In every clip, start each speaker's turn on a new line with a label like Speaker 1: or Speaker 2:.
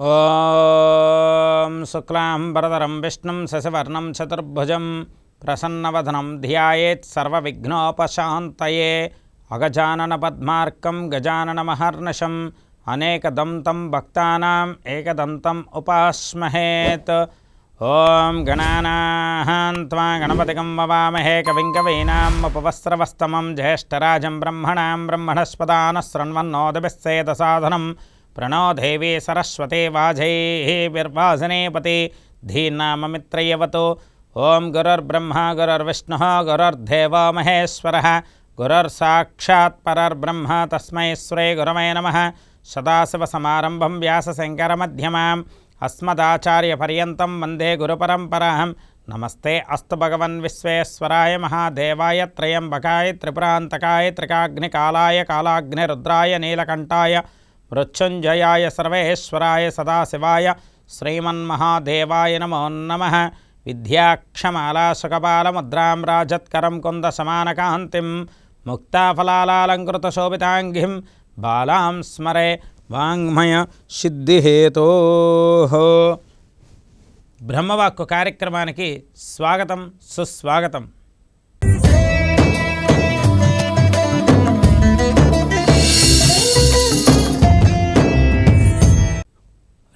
Speaker 1: ॐ शुक्लाम्बरधरं विष्णुं शशिवर्णं चतुर्भुजं प्रसन्नवदनं ध्यायेत् सर्वविघ्नोपशान्तये। अगजाननपद्मार्कं गजाननमहर्निशम् अनेकदं तं भक्तानाम् एकदन्तम् उपास्महेत्। ॐ गणानां त्वा गणपतिकं ववामहे कविं कवीनाम् उपवस्त्रवस्तमं, ज्येष्ठराजं ब्रह्मणां ब्रह्मणस्पदानः शृण्वन्नोदभिस्सेदसाधनं प्रणो देवी सरस्वती वाजैर्वासनेपति धीनाममित्रयवतु ॐ गुरुर्ब्रह्मा गुरुर्विष्णुः गुरुर्देवो महेश्वरः। गुरुर्साक्षात् परर्ब्रह्म तस्मै श्री गुरवे नमः। सदाशिवसमारम्भं व्यासशङ्करमध्यमाम् अस्मदाचार्यपर्यन्तं वंदे गुरुपरम्परां नमस्ते अस्तु भगवन् विश्वेश्वराय महादेवाय त्रयम्बकाय, त्रिपुरान्तकाय, त्रिकाग्निकालाय, कालाग्निरुद्राय, नीलकण्ठाय, मृत्युञ्जयाय, सर्वेश्वराय सदाशिवाय। श्रीमन्महादेवाय नमो नमः। విద్యాక్షమాలాసుకపాలముద్రాం రాజత్కరం కుంద సమానకాంతిం ముక్తాఫలాలంకృతశోభితాంగిం బాలాం స్మరే వాంగ్మయ సిద్ధిహేతో. బ్రహ్మవాక్కు కార్యక్రమానికి స్వాగతం సుస్వాగతం.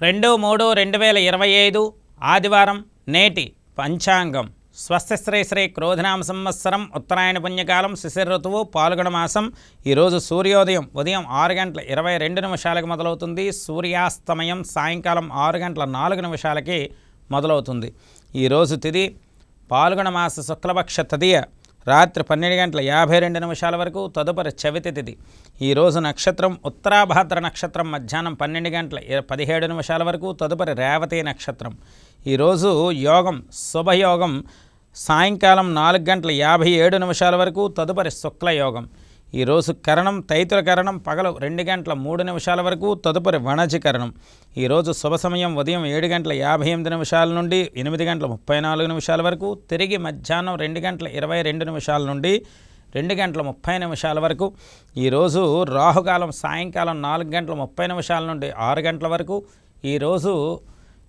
Speaker 1: రెండు మూడు రెండు వేల ఇరవై ఐదు ఆదివారం నేటి పంచాంగం. స్వస్థశ్రీ శ్రీ క్రోధనామ సంవత్సరం ఉత్తరాయణ పుణ్యకాలం శిశిర ఋతువు పాల్గొన మాసం. ఈరోజు సూర్యోదయం ఉదయం ఆరు గంటల ఇరవై రెండు నిమిషాలకు మొదలవుతుంది. సూర్యాస్తమయం సాయంకాలం ఆరు గంటల నాలుగు నిమిషాలకి మొదలవుతుంది. ఈరోజు తిది పాల్గొన మాస శుక్లపక్ష తదియ రాత్రి పన్నెండు గంటల యాభై రెండు నిమిషాల వరకు తదుపరి చవితి తిథి ఈరోజు నక్షత్రం ఉత్తరాభాద్ర నక్షత్రం మధ్యాహ్నం పన్నెండు గంటల పదిహేడు నిమిషాల వరకు తదుపరి రేవతి నక్షత్రం. ఈరోజు యోగం శుభయోగం సాయంకాలం నాలుగు గంటల యాభై ఏడు నిమిషాల వరకు తదుపరి శుక్లయోగం. ఈరోజు కరణం తైతుల కరణం పగలు రెండు గంటల మూడు నిమిషాల వరకు తదుపరి వణజి కరణం. ఈరోజు శుభ సమయం ఉదయం ఏడు గంటల యాభై ఎనిమిది నిమిషాల నుండి ఎనిమిది గంటల ముప్పై నాలుగు నిమిషాల వరకు తిరిగి మధ్యాహ్నం రెండు గంటల ఇరవై రెండు నిమిషాల నుండి రెండు గంటల ముప్పై నిమిషాల వరకు ఈరోజు రాహుకాలం సాయంకాలం నాలుగు గంటల ముప్పై నిమిషాల నుండి ఆరు గంటల వరకు ఈరోజు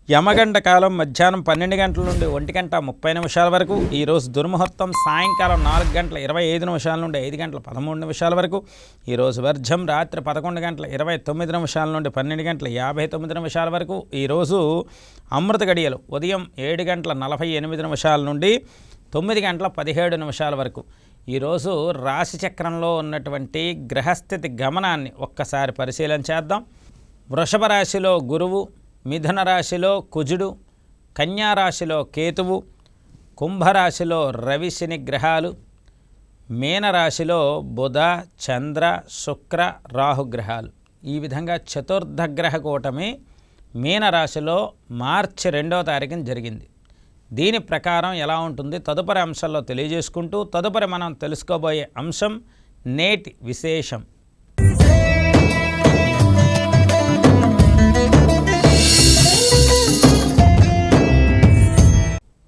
Speaker 1: యమగంట కాలం మధ్యాహ్నం పన్నెండు గంటల నుండి ఒంటి గంట ముప్పై నిమిషాల వరకు ఈరోజు దుర్ముహూర్తం సాయంకాలం నాలుగు గంటల ఇరవై ఐదు నిమిషాల నుండి ఐదు గంటల పదమూడు నిమిషాల వరకు ఈరోజు వర్జం రాత్రి పదకొండు గంటల ఇరవై తొమ్మిది నిమిషాల నుండి పన్నెండు గంటల యాభై తొమ్మిది నిమిషాల వరకు ఈరోజు అమృత గడియలు ఉదయం ఏడు గంటల నలభై ఎనిమిది నిమిషాల నుండి తొమ్మిది గంటల పదిహేడు నిమిషాల వరకు. ఈరోజు రాశి చక్రంలో ఉన్నటువంటి గ్రహస్థితి గమనాన్ని ఒక్కసారి పరిశీలన చేద్దాం. వృషభ రాశిలో గురువు మిథున రాశిలో కుజుడు కన్యారాశిలో కేతువు కుంభరాశిలో రవి శని గ్రహాలు మీనరాశిలో బుధ చంద్ర శుక్ర రాహు గ్రహాలు. ఈ విధంగా చతుర్థ గ్రహ కూటమి మీనరాశిలో మార్చి రెండవ తారీఖున జరిగింది. దీని ప్రకారం ఎలా ఉంటుంది? తదుపరి అంశాల్లో తెలియజేసుకుంటూ తదుపరి మనం తెలుసుకోబోయే అంశం నేటి విశేషం.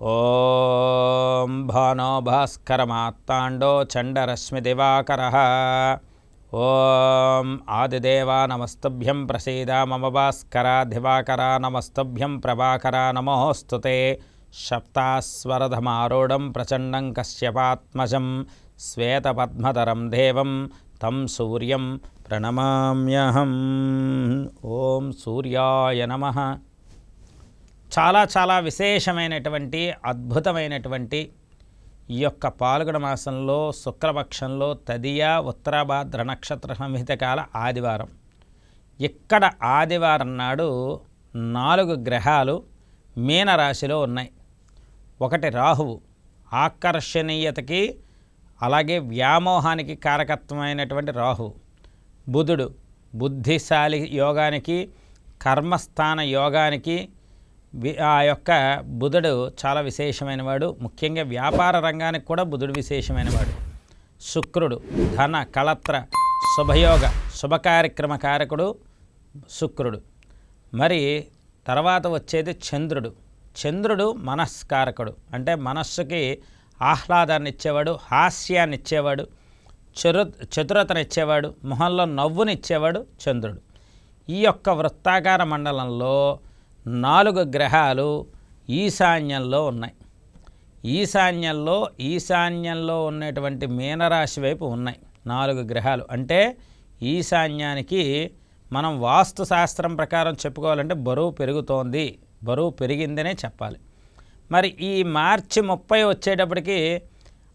Speaker 1: ఓం భానో భాస్కరమాత్తాండో చండరశ్మిదివాకర. ఓం ఆదిదేవా నమస్తభ్యం ప్రసీద మమ భాస్కర దివాకర నమస్తభ్యం ప్రభాకర నమోస్తుతే శప్తాస్వరధమారూఢం ప్రచండం కశ్యపాత్మజం శ్వేతపద్మతరం దేవం తం సూర్యం ప్రణమామ్యహం. ఓం సూర్యాయ నమ. చాలా చాలా విశేషమైనటువంటి అద్భుతమైనటువంటి ఈ యొక్క పాల్గొన మాసంలో శుక్లపక్షంలో తదియ ఉత్తరాభాద్ర నక్షత్ర సంహిత కాల ఆదివారం. ఇక్కడ ఆదివారం నాడు నాలుగు గ్రహాలు మీనరాశిలో ఉన్నాయి. ఒకటి రాహువు. ఆకర్షణీయతకి అలాగే వ్యామోహానికి కారకత్వమైనటువంటి రాహువు. బుధుడు బుద్ధిశాలి యోగానికి కర్మస్థాన యోగానికి ఆ యొక్క బుధుడు చాలా విశేషమైనవాడు. ముఖ్యంగా వ్యాపార రంగానికి కూడా బుధుడు విశేషమైనవాడు. శుక్రుడు ధన కళత్ర శుభయోగ శుభకార్యక్రమ కారకుడు శుక్రుడు. మరి తర్వాత వచ్చేది చంద్రుడు. చంద్రుడు మనస్కారకుడు. అంటే మనస్సుకి ఆహ్లాదాన్ని ఇచ్చేవాడు హాస్యాన్ని ఇచ్చేవాడు చరు చతురతనిచ్చేవాడు మొహంలో నవ్వునిచ్చేవాడు చంద్రుడు. ఈ యొక్క వృత్తాకార మండలంలో నాలుగు గ్రహాలు ఈశాన్యంలో ఉన్నాయి. ఈశాన్యంలో ఈశాన్యంలో ఉన్నటువంటి మీనరాశి వైపు ఉన్నాయి నాలుగు గ్రహాలు. అంటే ఈశాన్యానికి మనం వాస్తు శాస్త్రం ప్రకారం చెప్పుకోవాలంటే బరువు పెరుగుతోంది. బరువు పెరిగిందనే చెప్పాలి. మరి ఈ మార్చి ముప్పై వచ్చేటప్పటికి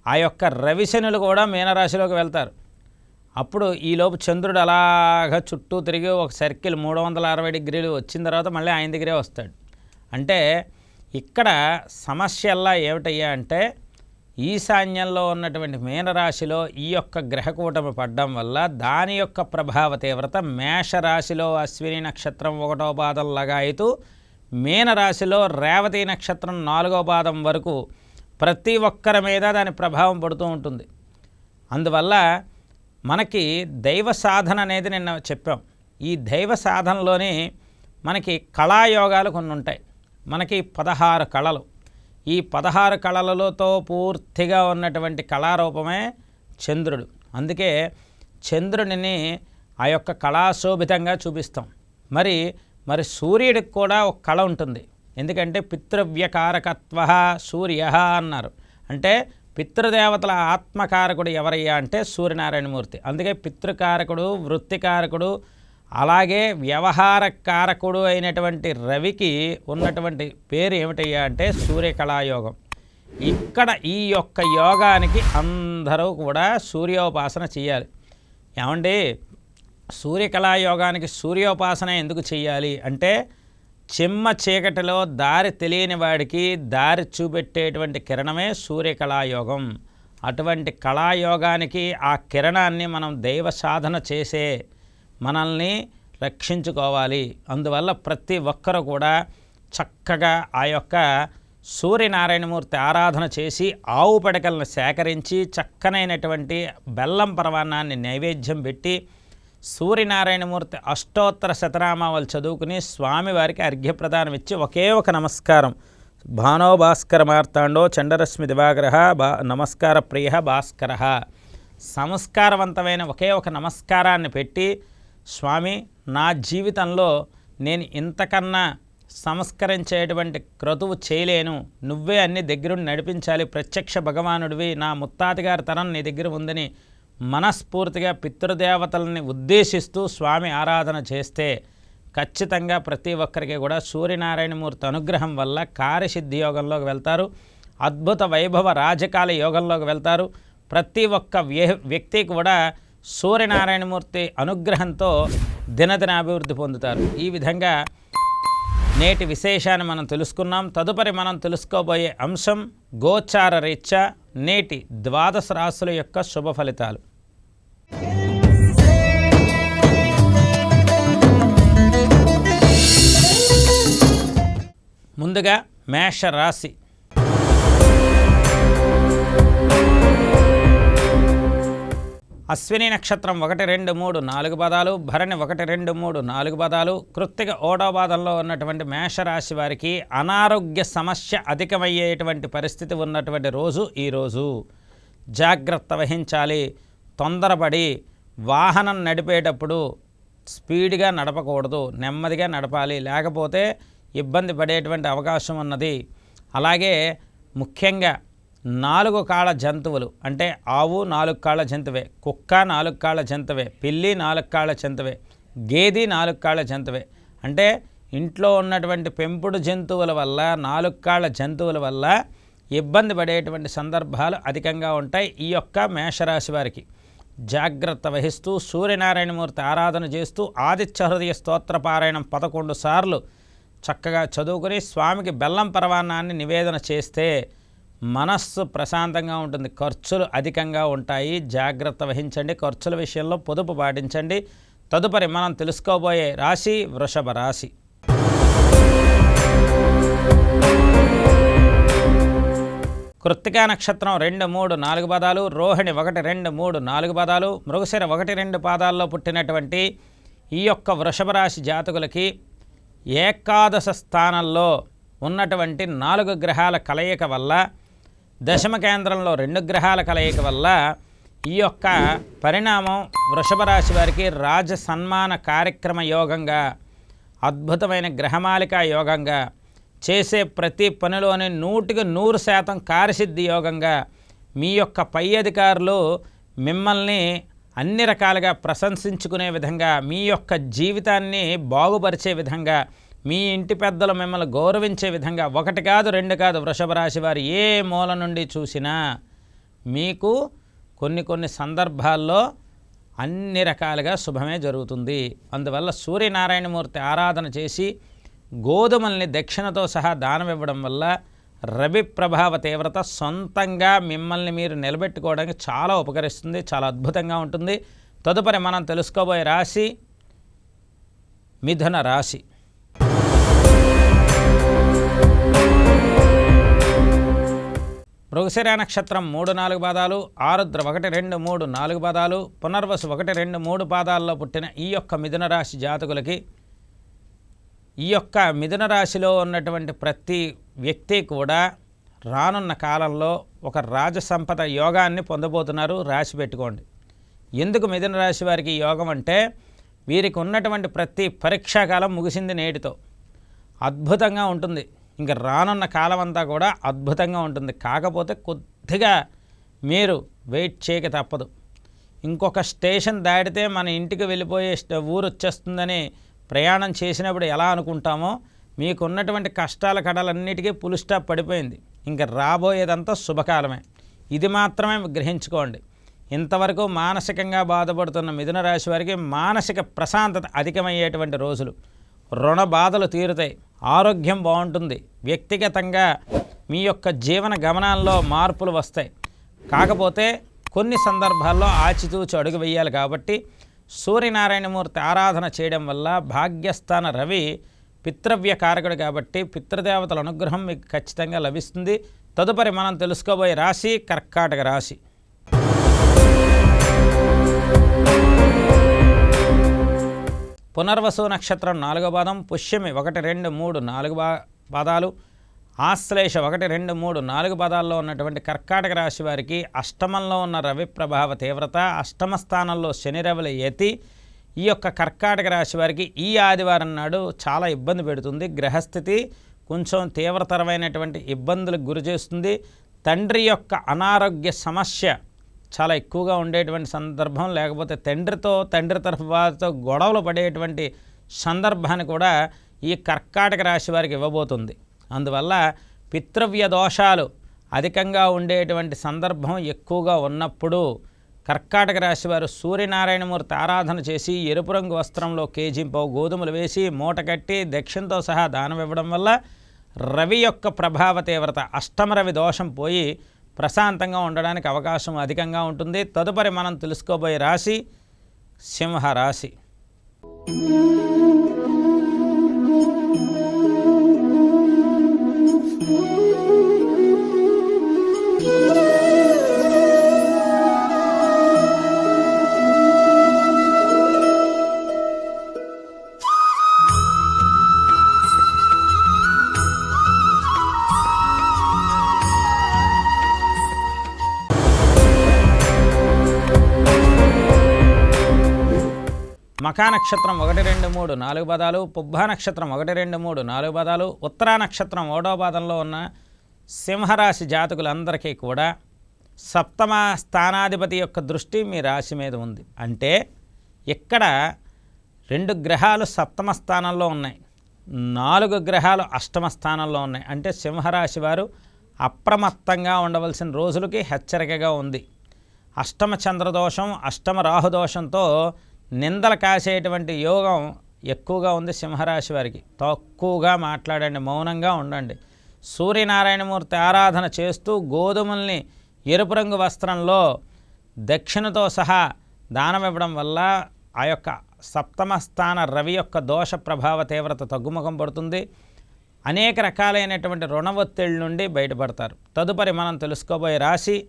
Speaker 1: ఆ యొక్క రవిశనులు కూడా మీనరాశిలోకి వెళ్తారు. అప్పుడు ఈలోపు చంద్రుడు అలాగ చుట్టూ తిరిగి ఒక సర్కిల్ మూడు వందల అరవై డిగ్రీలు వచ్చిన తర్వాత మళ్ళీ ఆయన దగ్గరే వస్తాడు. అంటే ఇక్కడ సమస్యల్లా ఏమిటయ్యా అంటే ఈశాన్యంలో ఉన్నటువంటి మీనరాశిలో ఈ యొక్క గ్రహకూటమి పడ్డం వల్ల దాని యొక్క ప్రభావ తీవ్రత మేషరాశిలో అశ్విని నక్షత్రం ఒకటో పాదం లగాయితూ మీనరాశిలో రేవతి నక్షత్రం నాలుగో పాదం వరకు ప్రతి ఒక్కరి మీద దాని ప్రభావం పడుతూ ఉంటుంది. అందువల్ల మనకి దైవ సాధన అనేది నిన్న చెప్పాం. ఈ దైవ సాధనలోని మనకి కళాయోగాలు కొన్ని ఉంటాయి. మనకి పదహారు కళలు. ఈ పదహారు కళలతో పూర్తిగా ఉన్నటువంటి కళారూపమే చంద్రుడు. అందుకే చంద్రుడిని ఆ యొక్క కళాశోభితంగా చూపిస్తాం. మరి మరి సూర్యుడికి కూడా ఒక కళ ఉంటుంది. ఎందుకంటే పితృవ్యకారకత్వ సూర్య అన్నారు. అంటే పితృదేవతల ఆత్మకారకుడు ఎవరయ్యా అంటే సూర్యనారాయణమూర్తి. అందుకే పితృకారకుడు వృత్తికారకుడు అలాగే వ్యవహార కారకుడు అయినటువంటి రవికి ఉన్నటువంటి పేరు ఏమిటయ్యా అంటే సూర్యకళాయోగం. ఇక్కడ ఈ యొక్క యోగానికి అందరూ కూడా సూర్యోపాసన చేయాలి ఏమండి? సూర్యకళాయోగానికి సూర్యోపాసన ఎందుకు చేయాలి అంటే చిమ్మ చీకటిలో దారి తెలియని వాడికి దారి చూపెట్టేటువంటి కిరణమే సూర్యకళాయోగం. అటువంటి కళాయోగానికి ఆ కిరణాన్ని మనం దైవ సాధన చేసే మనల్ని రక్షించుకోవాలి. అందువల్ల ప్రతి ఒక్కరు కూడా చక్కగా ఆ యొక్క సూర్యనారాయణమూర్తి ఆరాధన చేసి ఆవు పడకలను సేకరించి చక్కనైనటువంటి బెల్లం పరవాన్నాన్ని నైవేద్యం పెట్టి సూర్యనారాయణమూర్తి అష్టోత్తర శతనామావళి చదువుకుని స్వామివారికి అర్ఘ్యప్రదానం ఇచ్చి ఒకే ఒక నమస్కారం. భానో భాస్కర మార్తాండో చండరశ్మి దివాగ్రహ బా నమస్కార ప్రియ భాస్కర. సంస్కారవంతమైన ఒకే ఒక నమస్కారాన్ని పెట్టి స్వామి నా జీవితంలో నేను ఇంతకన్నా సంస్కరించేటువంటి క్రతువు చేయలేను. నువ్వే అన్ని దగ్గరుండి నడిపించాలి. ప్రత్యక్ష భగవానుడివి. నా ముత్తాతిగారి తరం నీ దగ్గర ఉందని మనస్ఫూర్తిగా పితృదేవతలని ఉద్దేశిస్తూ స్వామి ఆరాధన చేస్తే ఖచ్చితంగా ప్రతి ఒక్కరికి కూడా సూర్యనారాయణమూర్తి అనుగ్రహం వల్ల కార్యసిద్ధి యోగంలోకి వెళ్తారు. అద్భుత వైభవ రాజకాల యోగంలోకి వెళ్తారు. ప్రతి ఒక్క వ్య- వ్యక్తి కూడా సూర్యనారాయణమూర్తి అనుగ్రహంతో దినదిన అభివృద్ధి పొందుతారు. ఈ విధంగా నేటి విశేషాన్ని మనం తెలుసుకున్నాం. తదుపరి మనం తెలుసుకోబోయే అంశం గోచార రీత్యా నేటి ద్వాదశ రాశుల యొక్క శుభ ఫలితాలు. ముందుగా మేష రాశి. అశ్విని నక్షత్రం ఒకటి రెండు మూడు నాలుగు పదాలు భరణి ఒకటి రెండు మూడు నాలుగు పదాలు. కృత్తిక ఓడో పాదంలో ఉన్నటువంటి మేషరాశి వారికి అనారోగ్య సమస్య అధికమయ్యేటువంటి పరిస్థితి ఉన్నటువంటి రోజు ఈరోజు జాగ్రత్త వహించాలి. తొందరపడి వాహనం నడిపేటప్పుడు స్పీడ్గా నడపకూడదు నెమ్మదిగా నడపాలి. లేకపోతే ఇబ్బంది పడేటువంటి అవకాశం ఉన్నది. అలాగే ముఖ్యంగా నాలుగు కాళ్ళ జంతువులు అంటే ఆవు నాలుగు కాళ్ళ జంతువే కుక్క నాలుగు కాళ్ళ జంతువే పిల్లి నాలుగు కాళ్ళ జంతువే గేది నాలుగు కాళ్ళ జంతువే. అంటే ఇంట్లో ఉన్నటువంటి పెంపుడు జంతువుల వల్ల నాలుగు కాళ్ళ జంతువుల వల్ల ఇబ్బంది పడేటువంటి సందర్భాలు అధికంగా ఉంటాయి ఈ యొక్క మేషరాశి వారికి. జాగ్రత్త వహిస్తూ సూర్యనారాయణమూర్తి ఆరాధన చేస్తూ ఆదిత్య హృదయ స్తోత్రపారాయణం పదకొండు సార్లు చక్కగా చదువుకుని స్వామికి బెల్లం పరవాన్నాన్ని నివేదన చేస్తే మనస్సు ప్రశాంతంగా ఉంటుంది ఖర్చులు అధికంగా ఉంటాయి. జాగ్రత్త వహించండి ఖర్చుల విషయంలో పొదుపు పాటించండి. తదుపరి మనం తెలుసుకోబోయే రాశి వృషభ రాశి. కృత్తికా నక్షత్రం రెండు మూడు నాలుగు పాదాలు రోహిణి ఒకటి రెండు మూడు నాలుగు పాదాలు మృగశిర ఒకటి రెండు పాదాల్లో పుట్టినటువంటి ఈ యొక్క వృషభ రాశి జాతకులకి ఏకాదశ స్థానంలో ఉన్నటువంటి నాలుగు గ్రహాల కలయిక వల్ల దశమ కేంద్రంలో రెండు గ్రహాల కలయిక వల్ల ఈ యొక్క పరిణామం వృషభ రాశి వారికి రాజ సన్మాన కార్యక్రమ యోగంగా అద్భుతమైన గ్రహమాలిక యోగంగా చేసే ప్రతి పనిలోని నూటికి నూరు శాతం కార్యసిద్ధి యోగంగా మీ యొక్క పై అధికారులు మిమ్మల్ని అన్ని రకాలుగా ప్రశంసించుకునే విధంగా మీ యొక్క జీవితాన్ని బాగుపరిచే విధంగా మీ ఇంటి పెద్దలు మిమ్మల్ని గౌరవించే విధంగా ఒకటి కాదు రెండు కాదు వృషభ రాశి వారు ఏ మూల నుండి చూసినా మీకు కొన్ని కొన్ని సందర్భాల్లో అన్ని రకాలుగా శుభమే జరుగుతుంది. అందువల్ల సూర్యనారాయణమూర్తి ఆరాధన చేసి గోధుమల్ని దక్షిణతో సహా దానం ఇవ్వడం వల్ల రవి ప్రభావ తీవ్రత సొంతంగా మిమ్మల్ని మీరు నిలబెట్టుకోవడానికి చాలా ఉపకరిస్తుంది చాలా అద్భుతంగా ఉంటుంది. తదుపరి మనం తెలుసుకోబోయే రాశి మిథున రాశి. మృగశిరా నక్షత్రం మూడు నాలుగు పాదాలు ఆరుద్ర ఒకటి రెండు మూడు నాలుగు పాదాలు పునర్వసు ఒకటి రెండు మూడు పాదాల్లో పుట్టిన ఈ యొక్క మిథున రాశి జాతకులకి ఈ యొక్క మిథున రాశిలో ఉన్నటువంటి ప్రతి వ్యక్తి కూడా రానున్న కాలంలో ఒక రాజసంపద యోగాన్ని పొందబోతున్నారు. రాశి పెట్టుకోండి. ఎందుకు మిథున రాశి వారికి యోగం అంటే వీరికి ఉన్నటువంటి ప్రతి పరీక్షాకాలం ముగిసింది నేటితో. అద్భుతంగా ఉంటుంది. ఇంకా రానున్న కాలం అంతా కూడా అద్భుతంగా ఉంటుంది. కాకపోతే కొద్దిగా మీరు వెయిట్ చేయక తప్పదు. ఇంకొక స్టేషన్ దాటితే మన ఇంటికి వెళ్ళిపోయే ఊరు వచ్చేస్తుందని ప్రయాణం చేసినప్పుడు ఎలా అనుకుంటామో మీకు ఉన్నటువంటి కష్టాల కడలన్నిటికీ పులు స్టాప్ పడిపోయింది. ఇంకా రాబోయేదంతా శుభకాలమే. ఇది మాత్రమే గ్రహించుకోండి. ఇంతవరకు మానసికంగా బాధపడుతున్న మిథున రాశి వారికి మానసిక ప్రశాంతత అధికమయ్యేటువంటి రోజులు. రుణ బాధలు తీరుతాయి. ఆరోగ్యం బాగుంటుంది. వ్యక్తిగతంగా మీ యొక్క జీవన గమనాల్లో మార్పులు వస్తాయి. కాకపోతే కొన్ని సందర్భాల్లో ఆచితూచి అడుగు వేయాలి కాబట్టి సూర్యనారాయణమూర్తి ఆరాధన చేయడం వల్ల భాగ్యస్థాన రవి పితృవ్య కారకుడు కాబట్టి పితృదేవతల అనుగ్రహం మీకు ఖచ్చితంగా లభిస్తుంది. తదుపరి మనం తెలుసుకోబోయే రాశి కర్కాటక రాశి. పునర్వసు నక్షత్రం నాలుగో పాదం పుష్యమి ఒకటి రెండు మూడు నాలుగు పాదాలు ఆశ్లేష ఒకటి రెండు మూడు నాలుగు పదాల్లో ఉన్నటువంటి కర్కాటక రాశి వారికి అష్టమంలో ఉన్న రవి ప్రభావ తీవ్రత అష్టమ స్థానంలో శని రవుల యతి ఈ యొక్క కర్కాటక రాశి వారికి ఈ ఆదివారం నాడు చాలా ఇబ్బంది పెడుతుంది. గ్రహస్థితి కొంచెం తీవ్రతరమైనటువంటి ఇబ్బందులకు గురి చేస్తుంది. తండ్రి యొక్క అనారోగ్య సమస్య చాలా ఎక్కువగా ఉండేటువంటి సందర్భం. లేకపోతే తండ్రితో తండ్రి తరఫు వారితో గొడవలు పడేటువంటి సందర్భాన్ని కూడా ఈ కర్కాటక రాశి వారికి ఇవ్వబోతుంది. అందువల్ల పితృవ్య దోషాలు అధికంగా ఉండేటువంటి సందర్భం ఎక్కువగా ఉన్నప్పుడు కర్కాటక రాశి వారు సూర్యనారాయణమూర్తి ఆరాధన చేసి ఎరుపు రంగు వస్త్రంలో కేజీంపో గోధుమలు వేసి మూట కట్టి దక్షిణతో సహా దానం ఇవ్వడం వల్ల రవి యొక్క ప్రభావ తీవ్రత అష్టమ రవి దోషం పోయి ప్రశాంతంగా ఉండడానికి అవకాశం అధికంగా ఉంటుంది. తదుపరి మనం తెలుసుకోబోయే రాశి సింహ మఖా నక్షత్రం ఒకటి రెండు మూడు నాలుగు పదాలు పుబ్బా నక్షత్రం ఒకటి రెండు మూడు నాలుగు పదాలు ఉత్తరా నక్షత్రం ఓడో పాదంలో ఉన్న సింహరాశి జాతకులందరికీ కూడా సప్తమ స్థానాధిపతి యొక్క దృష్టి మీ రాశి మీద ఉంది. అంటే ఇక్కడ రెండు గ్రహాలు సప్తమ స్థానంలో ఉన్నాయి. నాలుగు గ్రహాలు అష్టమ స్థానంలో ఉన్నాయి. అంటే సింహరాశి వారు అప్రమత్తంగా ఉండవలసిన రోజులకి హెచ్చరికగా ఉంది. అష్టమ చంద్రదోషం అష్టమ రాహుదోషంతో నిందలు కాసేటువంటి యోగం ఎక్కువగా ఉంది సింహరాశి వారికి. తక్కువగా మాట్లాడండి మౌనంగా ఉండండి. సూర్యనారాయణమూర్తి ఆరాధన చేస్తూ గోధుమల్ని ఎరుపు రంగు వస్త్రంలో దక్షిణతో సహా దానం ఇవ్వడం వల్ల ఆ యొక్క సప్తమ స్థాన రవి యొక్క దోష ప్రభావ తీవ్రత తగ్గుముఖం పడుతుంది. అనేక రకాలైనటువంటి రుణ ఒత్తిళ్ళ నుండి బయటపడతారు. తదుపరి మనం తెలుసుకోబోయే రాశి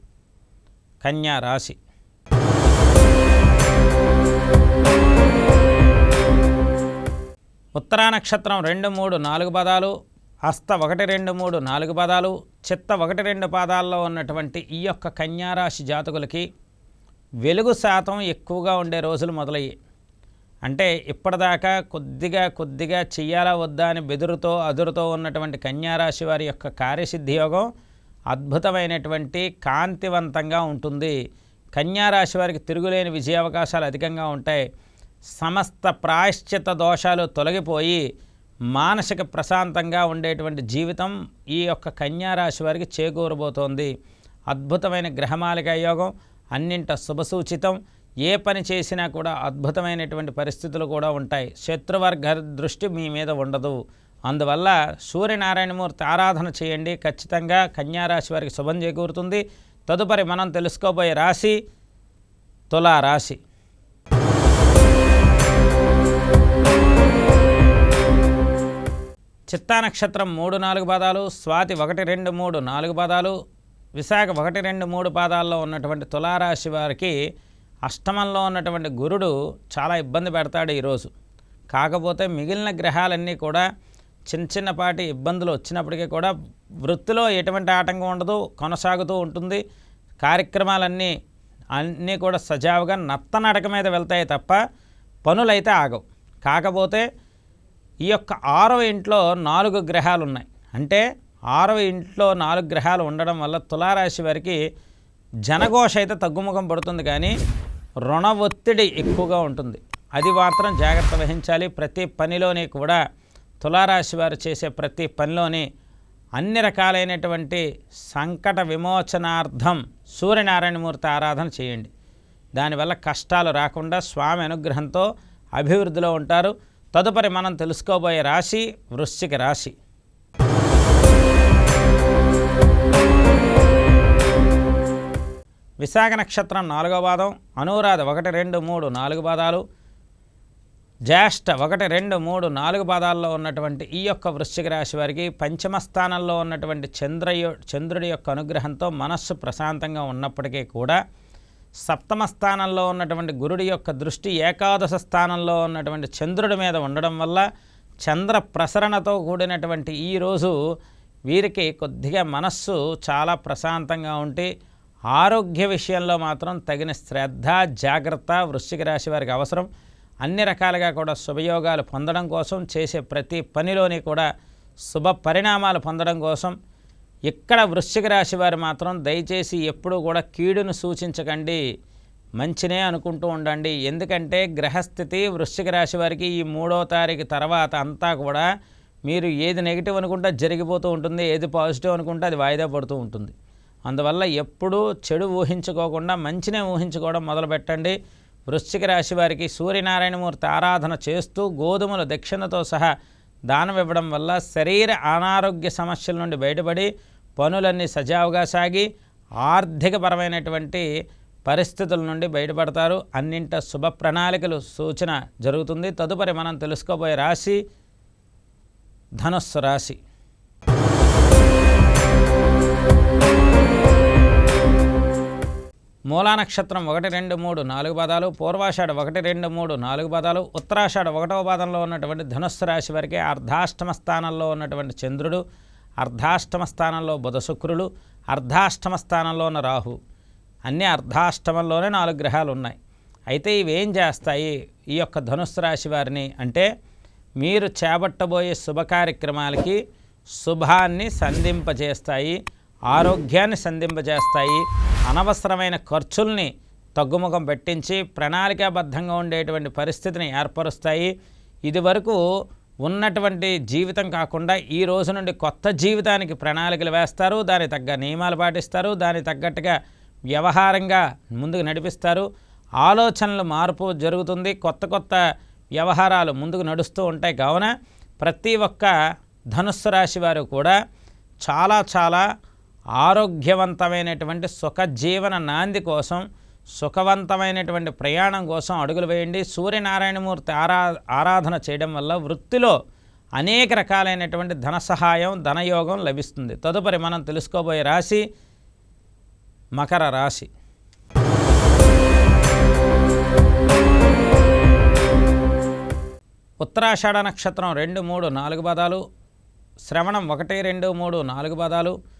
Speaker 1: కన్యా రాశి. ఉత్తరా నక్షత్రం రెండు మూడు నాలుగు పదాలు హస్త ఒకటి రెండు మూడు నాలుగు పదాలు చిత్త ఒకటి రెండు పాదాల్లో ఉన్నటువంటి ఈ యొక్క కన్యారాశి జాతకులకి వెలుగు శాతం ఎక్కువగా ఉండే రోజులు మొదలయ్యాయి అంటే ఇప్పటిదాకా కొద్దిగా కొద్దిగా చెయ్యాలా వద్దా అని బెదురుతో అదురుతో ఉన్నటువంటి కన్యారాశి వారి యొక్క కార్యసిద్ధి యోగం అద్భుతమైనటువంటి కాంతివంతంగా ఉంటుంది. కన్యారాశి వారికి తిరుగులేని విజయావకాశాలు అధికంగా ఉంటాయి. సమస్త ప్రాయశ్చిత దోషాలు తొలగిపోయి మానసిక ప్రశాంతంగా ఉండేటువంటి జీవితం ఈ యొక్క కన్యారాశి వారికి చేకూరబోతోంది. అద్భుతమైన గ్రహమాలిక యోగం అన్నింట శుభసూచితం ఏ పని చేసినా కూడా అద్భుతమైనటువంటి పరిస్థితులు కూడా ఉంటాయి. శత్రువర్గ దృష్టి మీ మీద ఉండదు. అందువల్ల సూర్యనారాయణమూర్తి ఆరాధన చేయండి. ఖచ్చితంగా కన్యారాశి వారికి శుభం చేకూరుతుంది. తదుపరి మనం తెలుసుకోబోయే రాశి తులారాశి. చిత్తా నక్షత్రం మూడు నాలుగు పాదాలు స్వాతి ఒకటి రెండు మూడు నాలుగు పాదాలు విశాఖ ఒకటి రెండు మూడు పాదాల్లో ఉన్నటువంటి తులారాశి వారికి అష్టమంలో ఉన్నటువంటి గురుడు చాలా ఇబ్బంది పెడతాడు ఈరోజు. కాకపోతే మిగిలిన గ్రహాలన్నీ కూడా చిన్న చిన్నపాటి ఇబ్బందులు వచ్చినప్పటికీ కూడా వృత్తిలో ఎటువంటి ఆటంకం ఉండదు కొనసాగుతూ ఉంటుంది. కార్యక్రమాలన్నీ అన్నీ కూడా సజావుగా నత్తనడక మీద వెళ్తాయి తప్ప పనులైతే ఆగవు. కాకపోతే ఈ యొక్క ఆరవ ఇంట్లో నాలుగు గ్రహాలు ఉన్నాయి అంటే ఆరవ ఇంట్లో నాలుగు గ్రహాలు ఉండడం వల్ల తులారాశి వారికి జనఘోష అయితే తగ్గుముఖం పడుతుంది కానీ రుణ ఒత్తిడి ఎక్కువగా ఉంటుంది. అది మాత్రం జాగ్రత్త వహించాలి. ప్రతి పనిలోని కూడా తులారాశి వారు చేసే ప్రతి పనిలోని అన్ని రకాలైనటువంటి సంకట విమోచనార్థం సూర్యనారాయణమూర్తి ఆరాధన చేయండి. దానివల్ల కష్టాలు రాకుండా స్వామి అనుగ్రహంతో అభివృద్ధిలో ఉంటారు. తదుపరి మనం తెలుసుకోబోయే రాశి వృశ్చిక రాశి. విశాఖ నక్షత్రం నాలుగో పాదం అనురాధ ఒకటి రెండు మూడు నాలుగు పాదాలు జ్యేష్ఠ ఒకటి రెండు మూడు నాలుగు పాదాల్లో ఉన్నటువంటి ఈ యొక్క వృశ్చిక రాశి వారికి పంచమ స్థానంలో ఉన్నటువంటి చంద్రయు చంద్రుడి యొక్క అనుగ్రహంతో మనస్సు ప్రశాంతంగా ఉన్నప్పటికీ కూడా సప్తమ స్థానంలో ఉన్నటువంటి గురుడి యొక్క దృష్టి ఏకాదశ స్థానంలో ఉన్నటువంటి చంద్రుడి మీద ఉండడం వల్ల చంద్ర ప్రసరణతో కూడినటువంటి ఈ రోజు వీరికి కొద్దిగా మనస్సు చాలా ప్రశాంతంగా ఉంటే ఆరోగ్య విషయంలో మాత్రం తగిన శ్రద్ధ జాగ్రత్త వృశ్చిక రాశి వారికి అవసరం. అన్ని రకాలుగా కూడా శుభయోగాలు పొందడం కోసం చేసే ప్రతి పనిలోని కూడా శుభ పరిణామాలు పొందడం కోసం ఇక్కడ వృశ్చిక రాశి వారు మాత్రం దయచేసి ఎప్పుడూ కూడా కీడును సూచించకండి. మంచినే అనుకుంటూ ఉండండి. ఎందుకంటే గ్రహస్థితి వృశ్చిక రాశి వారికి ఈ మూడో తారీఖు తర్వాత అంతా కూడా మీరు ఏది నెగిటివ్ అనుకుంటే జరిగిపోతూ ఉంటుంది. ఏది పాజిటివ్ అనుకుంటే అది వాయిదా పడుతూ ఉంటుంది. అందువల్ల ఎప్పుడూ చెడు ఊహించుకోకుండా మంచినే ఊహించుకోవడం మొదలుపెట్టండి. వృశ్చిక రాశి వారికి సూర్యనారాయణమూర్తి ఆరాధన చేస్తూ గోధుమలు దక్షిణతో సహా దానం ఇవ్వడం వల్ల శరీర అనారోగ్య సమస్యల నుండి బయటపడి పనులన్నీ సజావుగా సాగి ఆర్థికపరమైనటువంటి పరిస్థితుల నుండి బయటపడతారు. అన్నింట శుభ ప్రణాళికలు సూచన జరుగుతుంది. తదుపరి మనం తెలుసుకోబోయే రాశి ధనుస్సు రాశి. మూలా నక్షత్రం ఒకటి రెండు మూడు నాలుగు పదాలు పూర్వాషాఢ ఒకటి రెండు మూడు నాలుగు పదాలు ఉత్తరాషాఢ ఒకటవ పాదంలో ఉన్నటువంటి ధనుస్సు రాశి వారికి అర్ధాష్టమ స్థానంలో ఉన్నటువంటి చంద్రుడు. అర్ధాష్టమ స్థానంలో బుధ శుక్రులు అర్ధాష్టమ స్థానంలో ఉన్న రాహు. అన్నీ అర్ధాష్టమంలోనే నాలుగు గ్రహాలు ఉన్నాయి. అయితే ఇవేం చేస్తాయి? ఈ యొక్క ధనుస్సు రాశి వారిని అంటే మీరు చేపట్టబోయే శుభ కార్యక్రమాలకి శుభాన్ని సంధింపజేస్తాయి ఆరోగ్యాన్ని సంధింపజేస్తాయి అనవసరమైన ఖర్చుల్ని తగ్గుముఖం పెట్టించి ప్రణాళికాబద్ధంగా ఉండేటువంటి పరిస్థితిని ఏర్పరుస్తాయి. ఇదివరకు ఉన్నటువంటి జీవితం కాకుండా ఈ రోజు నుండి కొత్త జీవితానికి ప్రణాళికలు వేస్తారు దానికి తగ్గ నియమాలు పాటిస్తారు దానికి తగ్గట్టుగా వ్యవహారంగా ముందుకు నడిపిస్తారు. ఆలోచనలు మార్పు జరుగుతుంది కొత్త కొత్త వ్యవహారాలు ముందుకు నడుస్తూ ఉంటాయి. కావున ప్రతి ఒక్క ధనుస్సు రాశి వారు కూడా చాలా చాలా ఆరోగ్యవంతమైనటువంటి సుఖజీవన నాంది కోసం సుఖవంతమైనటువంటి ప్రయాణం కోసం అడుగులు వేయండి. సూర్యనారాయణమూర్తి ఆరా ఆరాధన చేయడం వల్ల వృత్తిలో అనేక రకాలైనటువంటి ధన సహాయం ధనయోగం లభిస్తుంది. తదుపరి మనం తెలుసుకోబోయే రాశి మకర రాశి. ఉత్తరాషాఢ నక్షత్రం రెండు మూడు నాలుగు పదాలు శ్రవణం ఒకటి రెండు మూడు నాలుగు పదాలు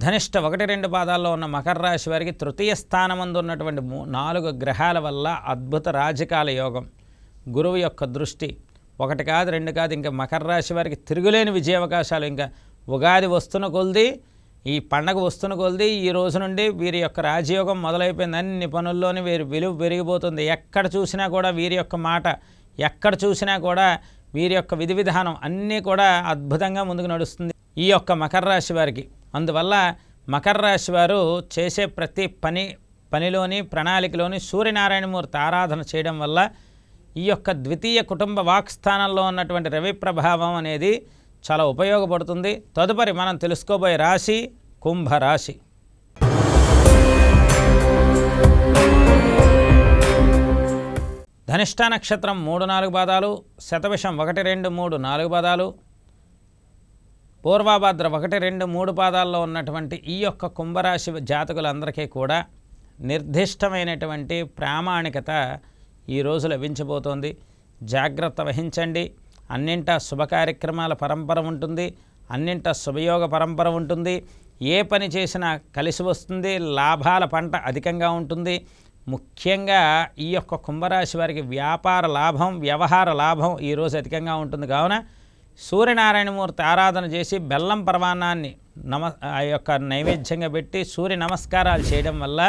Speaker 1: ధనిష్ట ఒకటి రెండు పాదాల్లో ఉన్న మకర రాశి వారికి తృతీయ స్థానమందు ఉన్నటువంటి మూ నాలుగు గ్రహాల వల్ల అద్భుత రాజకాల యోగం. గురువు యొక్క దృష్టి ఒకటి కాదు రెండు కాదు ఇంకా మకర రాశి వారికి తిరుగులేని విజయ అవకాశాలు. ఇంకా ఉగాది వస్తున్న కొలిది ఈ పండగ వస్తున్న కొలిది ఈ రోజు నుండి వీరి యొక్క రాజయోగం మొదలైపోయింది. అన్ని పనుల్లోని వీరి విలువ పెరిగిపోతుంది. ఎక్కడ చూసినా కూడా వీరి యొక్క మాట ఎక్కడ చూసినా కూడా వీరి యొక్క విధి విధానం అన్నీ కూడా అద్భుతంగా ముందుకు నడుస్తుంది. ఈ యొక్క మకర రాశి వారికి అందువల్ల మకర రాశి వారు చేసే ప్రతి పని పనిలోని ప్రణాళికలోని సూర్యనారాయణమూర్తి ఆరాధన చేయడం వల్ల ఈ యొక్క ద్వితీయ కుటుంబ వాక్స్థానంలో ఉన్నటువంటి రవి ప్రభావం అనేది చాలా ఉపయోగపడుతుంది. తదుపరి మనం తెలుసుకోబోయే రాశి కుంభరాశి. ధనిష్ట నక్షత్రం మూడు నాలుగు పాదాలు శతవిషం ఒకటి రెండు మూడు నాలుగు పాదాలు పూర్వాభాద్ర ఒకటి రెండు మూడు పాదాల్లో ఉన్నటువంటి ఈ యొక్క కుంభరాశి జాతకులందరికీ కూడా నిర్దిష్టమైనటువంటి ప్రామాణికత ఈరోజు లభించబోతోంది. జాగ్రత్త వహించండి. అన్నింటా శుభ కార్యక్రమాల పరంపర ఉంటుంది. అన్నింటా శుభయోగ పరంపర ఉంటుంది. ఏ పని చేసినా కలిసి వస్తుంది. లాభాల పంట అధికంగా ఉంటుంది. ముఖ్యంగా ఈ యొక్క కుంభరాశి వారికి వ్యాపార లాభం వ్యవహార లాభం ఈరోజు అధికంగా ఉంటుంది. కావున సూర్యనారాయణమూర్తి ఆరాధన చేసి బెల్లం పరమాణాన్ని నమ ఆ యొక్క నైవేద్యంగా పెట్టి సూర్య నమస్కారాలు చేయడం వల్ల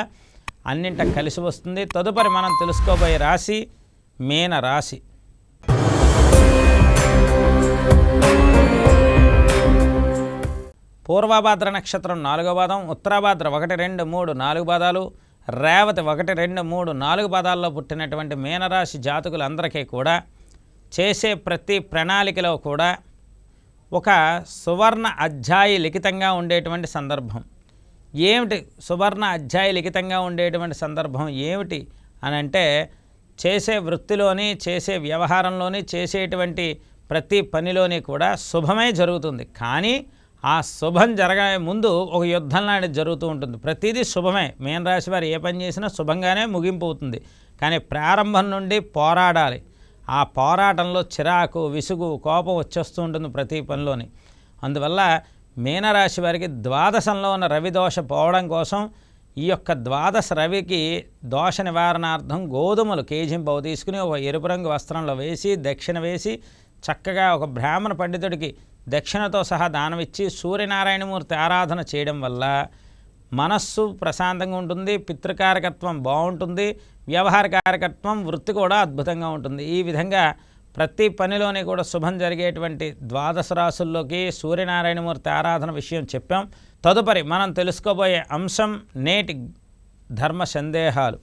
Speaker 1: అన్నింట కలిసి వస్తుంది. తదుపరి మనం తెలుసుకోబోయే రాశి మీన రాశి. పూర్వభాద్ర నక్షత్రం నాలుగో పాదం ఉత్తరాభాద్ర ఒకటి రెండు మూడు నాలుగు పాదాలు రేవతి ఒకటి రెండు మూడు నాలుగు పాదాల్లో పుట్టినటువంటి మీనరాశి జాతకులందరికీ కూడా చేసే ప్రతి ప్రణాళికలో కూడా ఒక సువర్ణ అధ్యాయి లిఖితంగా ఉండేటువంటి సందర్భం. ఏమిటి సువర్ణ అధ్యాయ లిఖితంగా ఉండేటువంటి సందర్భం ఏమిటి అని అంటే చేసే వృత్తిలోని చేసే వ్యవహారంలోని చేసేటువంటి ప్రతి పనిలోని కూడా శుభమే జరుగుతుంది. కానీ ఆ శుభం జరగే ముందు ఒక యుద్ధం లాంటిది జరుగుతూ ఉంటుంది. ప్రతిదీ శుభమే. మీన రాశి వారు ఏ పని చేసినా శుభంగానే ముగింపు అవుతుంది. కానీ ప్రారంభం నుండి పోరాడాలి. ఆ పోరాటంలో చిరాకు విసుగు కోపం వచ్చేస్తూ ఉంటుంది ప్రతి పనిలోని. అందువల్ల మీనరాశి వారికి ద్వాదశంలో ఉన్న రవి దోష పోవడం కోసం ఈ యొక్క ద్వాదశ రవికి దోష నివారణార్థం గోధుమలు కేజింపవు తీసుకుని ఒక ఎరుపు రంగు వస్త్రంలో వేసి దక్షిణ వేసి చక్కగా ఒక బ్రాహ్మణ పండితుడికి దక్షిణతో సహా దానమిచ్చి సూర్యనారాయణమూర్తి ఆరాధన చేయడం వల్ల మనస్సు ప్రశాంతంగా ఉంటుంది పితృకారకత్వం బాగుంటుంది వ్యవహార కారకత్వం వృత్తి కూడా అద్భుతంగా ఉంటుంది. ఈ విధంగా ప్రతి పనిలోని కూడా శుభం జరిగేటువంటి ద్వాదశ రాసుల్లోకి సూర్యనారాయణమూర్తి ఆరాధన విషయం చెప్పాం. తదుపరి మనం తెలుసుకోబోయే అంశం నేటి ధర్మ సందేహాలు.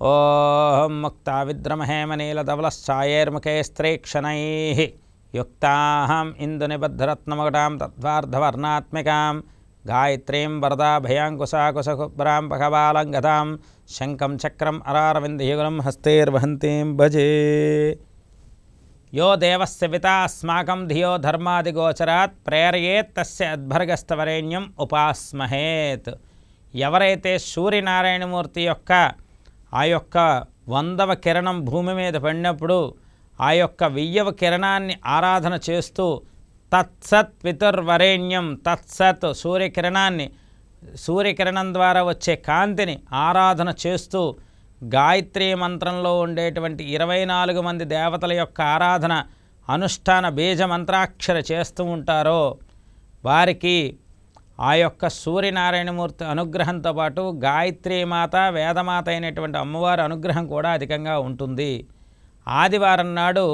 Speaker 1: ఓ ముక్తా విద్రమహేమనీలధవలశ్చాయైర్ముఖే స్త్రీక్షణై యుక్తాహం ఇందునిబద్ధరత్నమగటాం తద్వార్ధవర్ణాత్మికాం గాయత్రీం వరదా భయాంకుశాకుశకుభ్రాం పగబాలంగతాం శంఖం చక్రం అరారవిందయుగులం హస్తేర్వహంతీం భజే యో దేవస్య పితా అస్మాకం ధియో ధర్మాదిగోచరాత్ ప్రేరయేత్ తస్య అద్భర్గస్తవరేణ్యం ఉపాస్మహేత్ ఎవరైతే సూర్యనారాయణమూర్తి యొక్క ఆ యొక్క వందవ కిరణం భూమి మీద పడినప్పుడు ఆ యొక్క వెయ్యవ కిరణాన్ని ఆరాధన చేస్తూ తత్సత్ పితుర్వరేణ్యం తత్సత్ సూర్యకిరణాన్ని సూర్యకిరణం ద్వారా వచ్చే కాంతిని ఆరాధన చేస్తూ గాయత్రీ మంత్రంలో ఉండేటువంటి ఇరవై నాలుగు మంది దేవతల యొక్క ఆరాధన అనుష్ఠాన బీజ మంత్రాక్షర చేస్తూ ఉంటారో వారికి ఆ యొక్క సూర్యనారాయణమూర్తి అనుగ్రహంతో పాటు గాయత్రీమాత వేదమాత అయినటువంటి అమ్మవారి అనుగ్రహం కూడా అధికంగా ఉంటుంది. ఆదివారం నాడు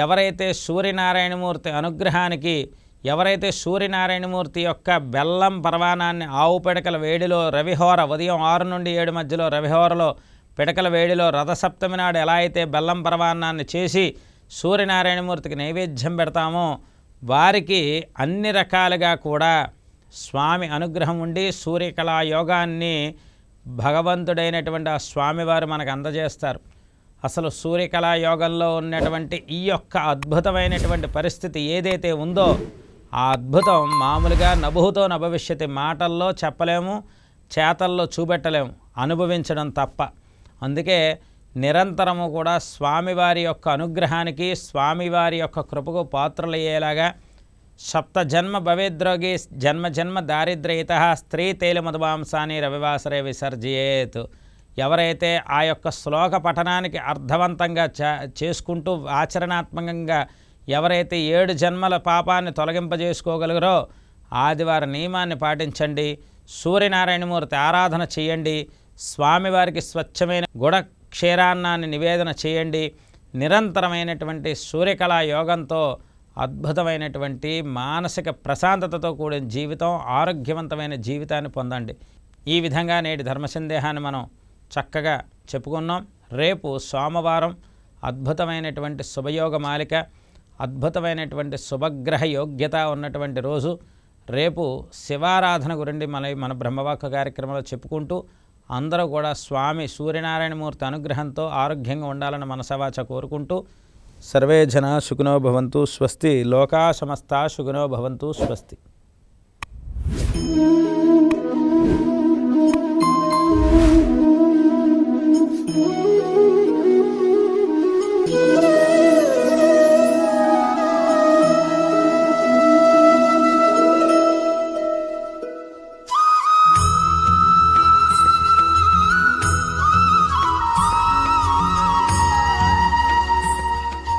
Speaker 1: ఎవరైతే సూర్యనారాయణమూర్తి అనుగ్రహానికి ఎవరైతే సూర్యనారాయణమూర్తి యొక్క బెల్లం పరవానాన్ని ఆవు పిడకల వేడిలో రవిహోర ఉదయం ఆరు నుండి ఏడు మధ్యలో రవిహోరలో పిడకల వేడిలో రథసప్తమి నాడు ఎలా అయితే బెల్లం పరవాన్నాన్ని చేసి సూర్యనారాయణమూర్తికి నైవేద్యం పెడతామో వారికి అన్ని రకాలుగా కూడా స్వామి అనుగ్రహం ఉండి సూర్యకళా యోగాన్ని భగవంతుడైనటువంటి ఆ స్వామివారు మనకు అందజేస్తారు. అసలు సూర్యకళా యోగంలో ఉన్నటువంటి ఈ యొక్క అద్భుతమైనటువంటి పరిస్థితి ఏదైతే ఉందో ఆ అద్భుతం మామూలుగా నభుతో నభవిష్యతి మాటల్లో చెప్పలేము చేతల్లో చూపెట్టలేము అనుభవించడం తప్ప. అందుకే నిరంతరము కూడా స్వామివారి యొక్క అనుగ్రహానికి స్వామివారి యొక్క కృపకు పాత్రలయ్యేలాగా సప్త జన్మ భవేద్రోగి జన్మ జన్మ దారిద్రయిత స్త్రీ తైల మధుమాంసాన్ని రవివాసరే విసర్జయేత్. ఎవరైతే ఆ యొక్క శ్లోక పఠనానికి అర్థవంతంగా చేసుకుంటూ ఆచరణాత్మకంగా ఎవరైతే ఏడు జన్మల పాపాన్ని తొలగింపజేసుకోగలరో ఆదివారి నియమాన్ని పాటించండి. సూర్యనారాయణమూర్తి ఆరాధన చేయండి. స్వామివారికి స్వచ్ఛమైన గుడ క్షీరాన్నాన్ని నివేదన చేయండి. నిరంతరమైనటువంటి సూర్యకళా యోగంతో అద్భుతమైనటువంటి మానసిక ప్రశాంతతతో కూడిన జీవితం ఆరోగ్యవంతమైన జీవితాన్ని పొందండి. ఈ విధంగా నేటి ధర్మ సందేహాన్ని మనం చక్కగా చెప్పుకున్నాం. రేపు సోమవారం అద్భుతమైనటువంటి శుభయోగ మాలిక అద్భుతమైనటువంటి శుభగ్రహ యోగ్యత ఉన్నటువంటి రోజు రేపు శివారాధన గురించి మన మన బ్రహ్మవాక్య కార్యక్రమంలో చెప్పుకుంటూ అందరూ కూడా స్వామి సూర్యనారాయణమూర్తి అనుగ్రహంతో ఆరోగ్యంగా ఉండాలని మనసవాచ కోరుకుంటూ సర్వే జన సుఖినో భవంతు స్వస్తి. లోకా సమస్త సుఖినో భవంతు స్వస్తి.